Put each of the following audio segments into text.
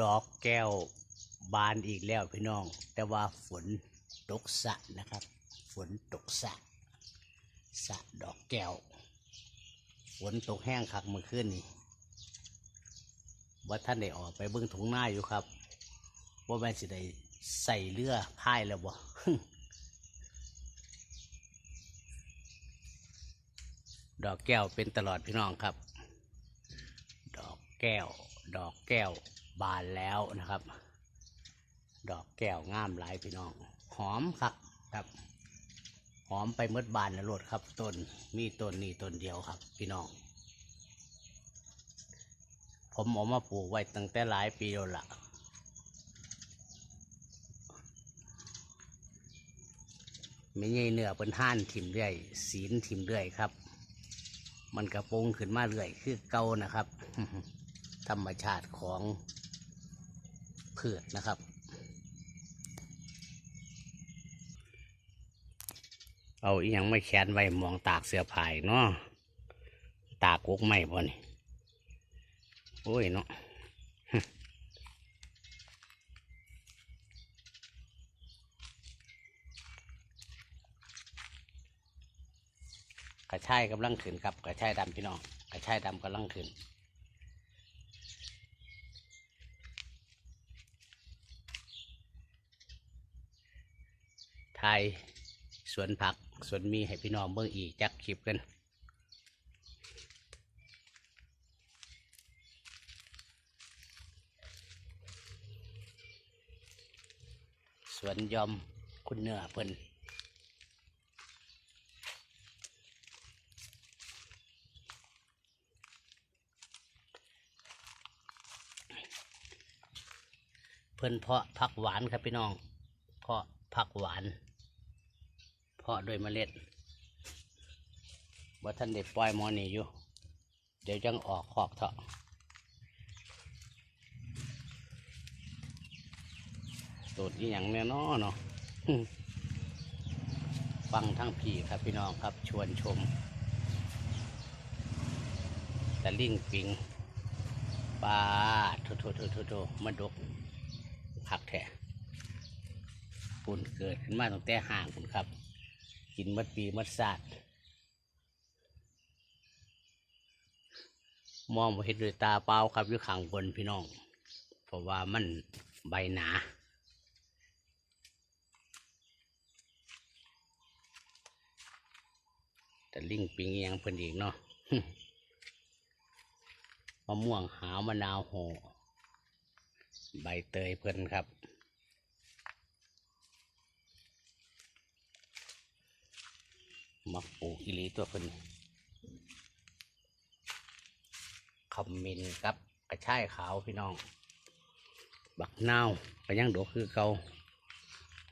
ดอกแก้วบานอีกแล้วพี่น้อง แต่ว่าฝนตกสะนะครับ ฝนตกสะสะดอกแก้ว ฝนตกแห้งคักเมื่อคืนนี่ว่าท่านได้ออกไปเบื้องถุงหน้าอยู่ครับว่าแม่สิได้ใส่เรือพายแล้วบ่ดอกแก้วเป็นตลอดพี่น้องครับ ดอกแก้ว ดอกแก้ว บานแล้วนะครับ ดอกแก้วงามหลายพี่น้อง หอมครับครับ หอมไปเมดบานแล้วลดครับต้นมีต้นนี้ต้นเดียวครับ พี่น้อง ผมเอามาปลูกไว้ตั้งแต่หลายปีแล้วล่ะไม่ใช่เนื้อเป็นห่านทิมเรื่อยศีลทิมเรื่อยครับ มันกระโปรงขึ้นมาเรื่อยคือเก่านะครับ ธรรมชาติของ พืชนะครับ เอาอีหยังไม่แขนไว้มองตากเสื้อผ้าอีกเนาะตากกกไม่พอนี่โอ้ยเนาะกระชายกำลังขึ้นครับกระชายดำพี่น้องกระชายดำกำลังขึ้น ไทยสวนผักสวนมีให้พี่น้องเบิ่งอีกจักคลิปกันสวนยอมคุณเนื้อเพิ่นเพิ่นเพาะผักหวานครับพี่น้องเพาะผักหวาน เพาะโดวยเมล็ดว่าท่านได้ปล่อยมอนี่อยู่ เดี๋ยวจังออกขอกเถอะตูดอีหยังแน่นอเนาะฟังทั้งพี่ครับพี่น้องครับชวนชมแต่ลิงปิงปลาทโทโทโทโทมาดกผักแท้ปุ่นเกิดขึ้นมาตั้งแต่ห่างคุณครับ กินมัดปีมัดศาสตร์มองมาเห็นด้วยตาเปล่าครับอยู่ข้างบนพี่น้อง เพราะว่ามันใบหนาแต่ลิงปิงยังเพิ่นอีกเนาะมะม่วงหาวมะนาวโห ใบเตยเพิ่นครับ มักปลูกอิลีตัวเพิ่นคอมมินครับกระชายขาวพี่น้อง บักนาวก็ยังดกคือเกา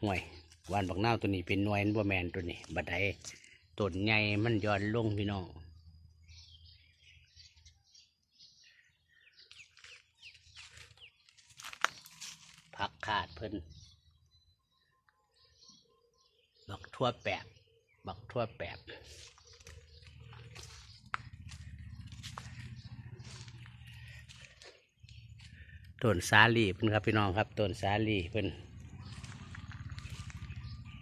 ห่วยวานบักนาวตัวนี้เป็นหน่วยบัวแมนตัวนี้บัดใดต้นใหญ่มันย้อนลงพี่น้องผักขาดเพิ่นบักทั่วแปบ บักทั่วแปบต้นสาลีเพิ่นครับพี่น้องครับต้นสาลีเพิ่น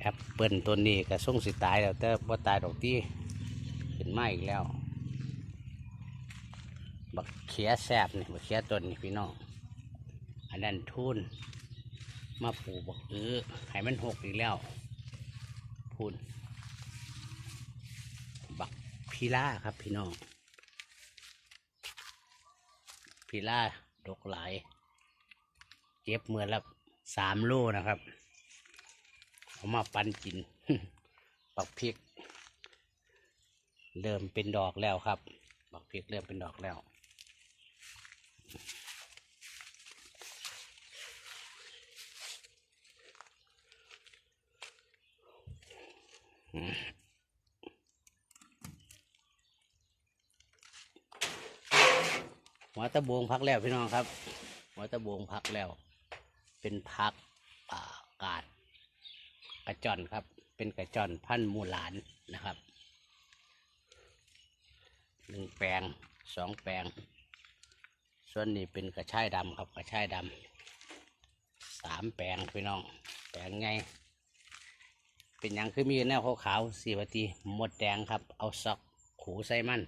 แอปเปิลต้นนี้ก็ส่งสิตายแล้วแต่ว่าตายดอกที่เป็นไม้อีกแล้ว บักเขียแซบนี่บักเขียต้นนี่พี่น้องอันนั้นทุนมาปลูกบักอื้อให้มันหกอีกแล้วพูน พีล่าครับ พี่น้องพีล่าดกหลายเก็บเหมื่อละสามโลนะครับเอามาปันกินบักพริก เริ่มเป็นดอกแล้วครับบักพริกเริ่มเป็นดอกแล้ว หัวตะบวงพักแล้วพี่น้องครับ หัวตะบวงพักแล้ว เป็นพักอ่ากาดกระจอนครับ เป็นกระจอนพันธุ์มูหลานนะครับหนึ่งแปลงสองแปลง ส่วนนี้เป็นกระชายดำครับกระชายดำสามแปลงพี่น้อง แปลงไงเป็นหยังคือมีแนวขาวๆสีวตีหมดแดงครับ เอาซอกขูใส่มัน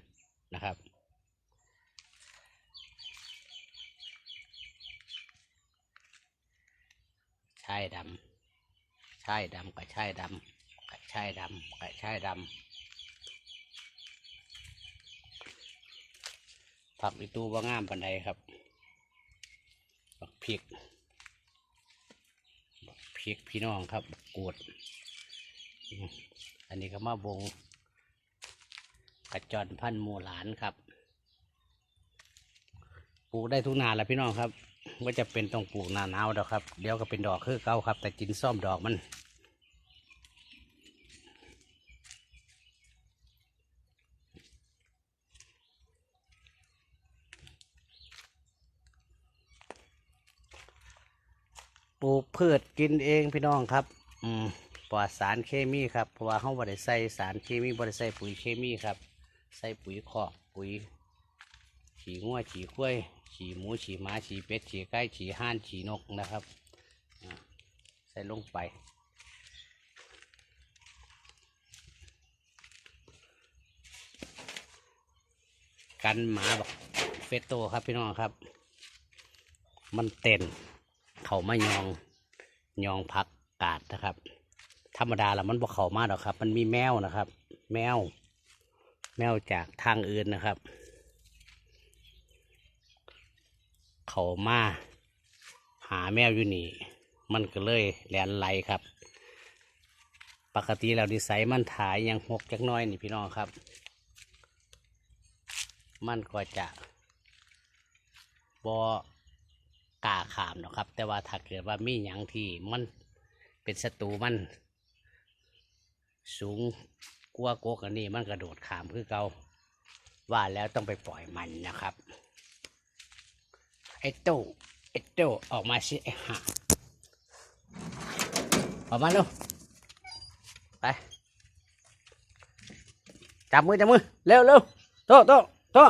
นะครับ ชายดำชายดำกับชายดำกับชายดำกับชายดำผักอีตูว่างามปันใดครับบักพริกบักพริกพี่น้องครับบักกูด อันนี้ก็มาบงกระจรพันธุ์หมูหลานครับ ปลูกได้ทุกนาแหละพี่น้องครับ ว่าจะเป็นต้องปลูกหนาหนาวดอกครับ เดี๋ยวก็เป็นดอกคือเก่าครับ แต่กินซ่อมดอกมัน ปลูกพืชกินเองพี่น้องครับ อืมปลอดสารเคมีครับ เพราะว่าเขาบริใส่สารเคมีบริใส่ปุ๋ยเคมีครับ ใส่ปุ๋ยคอกปุ๋ยฉีงัวฉีกล้วย ฉีหมูฉีหมาฉีเป็ดฉีไก่ฉีห่านฉีนกนะครับ ใส่ลงไป กันหมาบอกเฟสโตครับพี่น้องครับ มันเต้นเขาไมายองยองพักกาดนะครับ ธรรมดาล้วมันบอกเขามาดอกครับ มันมีแมวนะครับ แมว แมวจากทางอื่นนะครับ เขามาหาแมวอยู่นี่ มันก็เลยแหลนไหลครับ ปกติแล้วนิสัยมันถ่ายยังหกจักน้อยนี่พี่น้องครับ มันก็จะบอกล้าขามหรอกครับ แต่ว่าถ้าเกิดว่ามีอย่างที่มันเป็นศัตรูมัน สูงกลัวโกกันนี้มันกระโดดขามคือเกาว่าแล้วต้องไปปล่อยมันนะครับ ไอ้โต้ไอ้โต้ออกมาสิไอ้ห่าออกมาเร็วไปจับมือจับมือเร็วเร็วโต้โต้โต้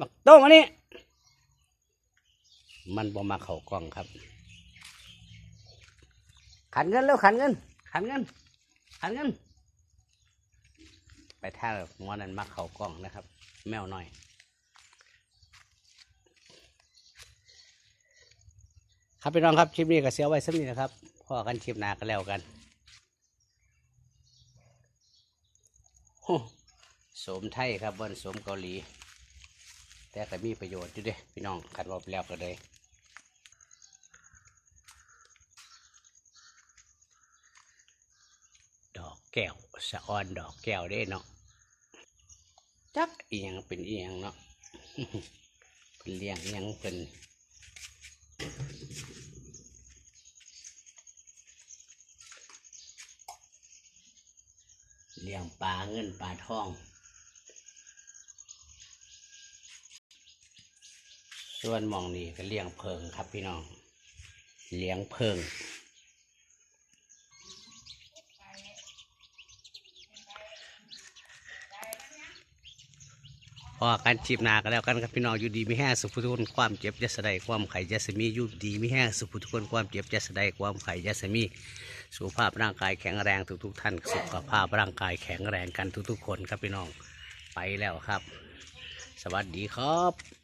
บักโต้มานี่มันบ่มาเข่ากล้องครับ ขันเงินเร็วขันเงิน ขันเงินขันเงินไปท่าหัวนั้นมาเข่ากล้องนะครับ แมวหน่อย ครับพี่น้องครับคลิปนี้ก็เสียไว้สักนิดนะครับพอกันคลิปหน้าก็แล้วกันโสมไทยครับบนสมเกาหลี แต่ก็มีประโยชน์อยู่เด้พี่น้องขัดว่าแล้วก็เลยดอกแก้วสะออนดอกแก้วเด้เนาะจักเอียงเป็นเอียงเนาะเป็นเลี้ยงอิหยังเป็น เลี้ยงปลาเงินปลาทอง ส่วนมองนี้ก็เลี้ยงเพิงครับพี่น้อง เลี้ยงเพิงพอกันจีบนากันแล้วกันครับพี่น้องอยู่ดีไม่แห้งสุขทุกคนความเจ็บจะสะใดความไข่จะสมีอยู่ดีไม่แห้งสุขทุกคนความเจ็บจะสะใดความไข่จะสมี สุขภาพร่างกายแข็งแรงทุกๆท่าน สุขภาพร่างกายแข็งแรงกันทุกๆคนครับพี่น้องไปแล้วครับ สวัสดีครับ